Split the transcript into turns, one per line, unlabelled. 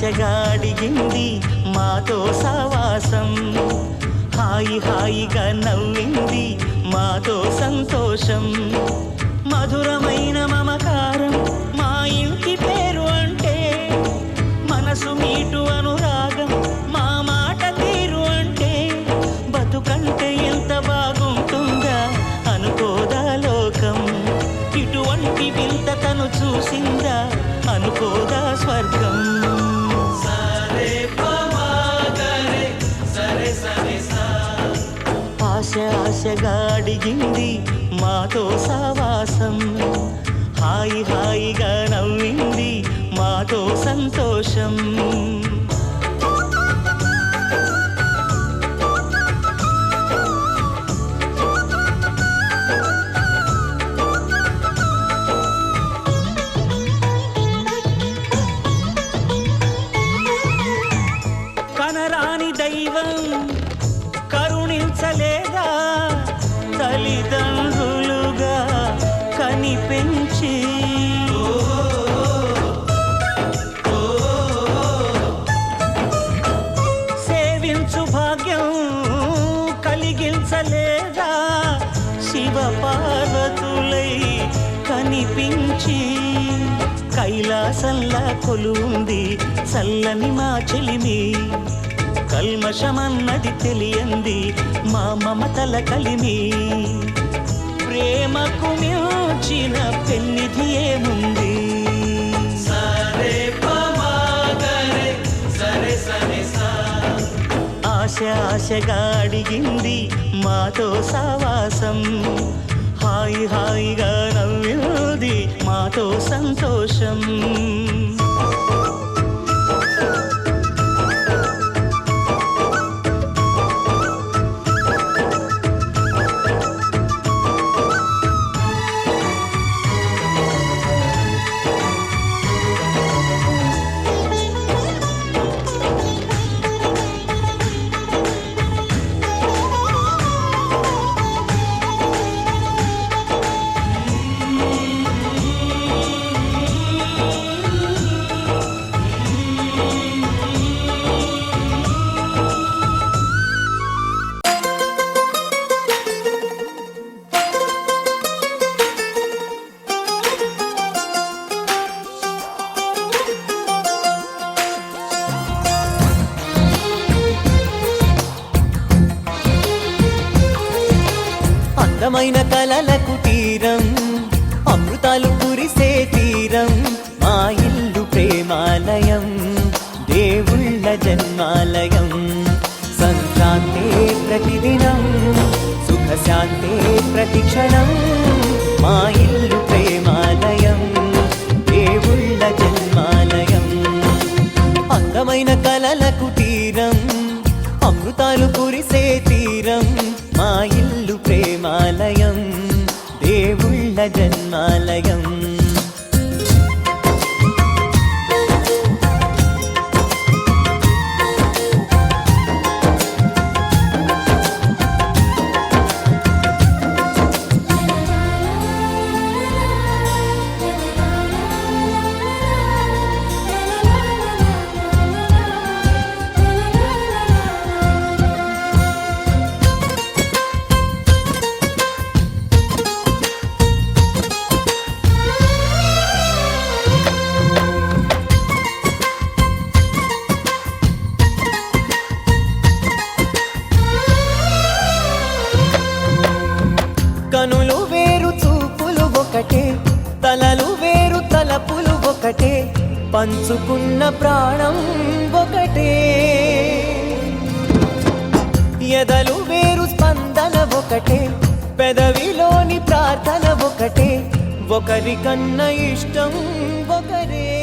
ఆశగా అడిగింది మాతో సవాసం హాయి హాయిగా నవ్వింది మాతో సంతోషం. మధురమైన మమ ఆశగా అడిగింది మాతో సావాసం హాయి హాయిగా నవ్వింది మాతో సంతోషం. కనిపెంచి. సేవించు భాగ్యం కలిగించలేదా? శివ పార్వతులై కనిపించి. కైలాసల్లా కొలుంది చల్లని మా చెలిమి. కల్మషమన్నది తెలియంది మా మమతల కలిమి. ఏముంది ఆశ ఆశగా అడిగింది మాతో సావాసం హాయి హాయిగా నవ్వింది మాతో సంతోషం.
అందమైన కలలకు తీరం అమృతాలు కురిసే తీరం మా ఇల్లు ప్రేమాలయం దేవుళ్ళ జన్మాలయం. సంక్రాంతే ప్రతిదినం సుఖశాంతే ప్రతిక్షణం మా ఇల్లు ప్రేమాలయం దేవుళ్ళ జన్మాలయం. దేవుళ్ళ ఒకటే పంచుకున్న ప్రాణం ఒకటే. ఎదలు వేరు స్పందన ఒకటే పెదవిలోని ప్రార్థన ఒకటే ఒకరికన్నా ఇష్టం ఒకరే.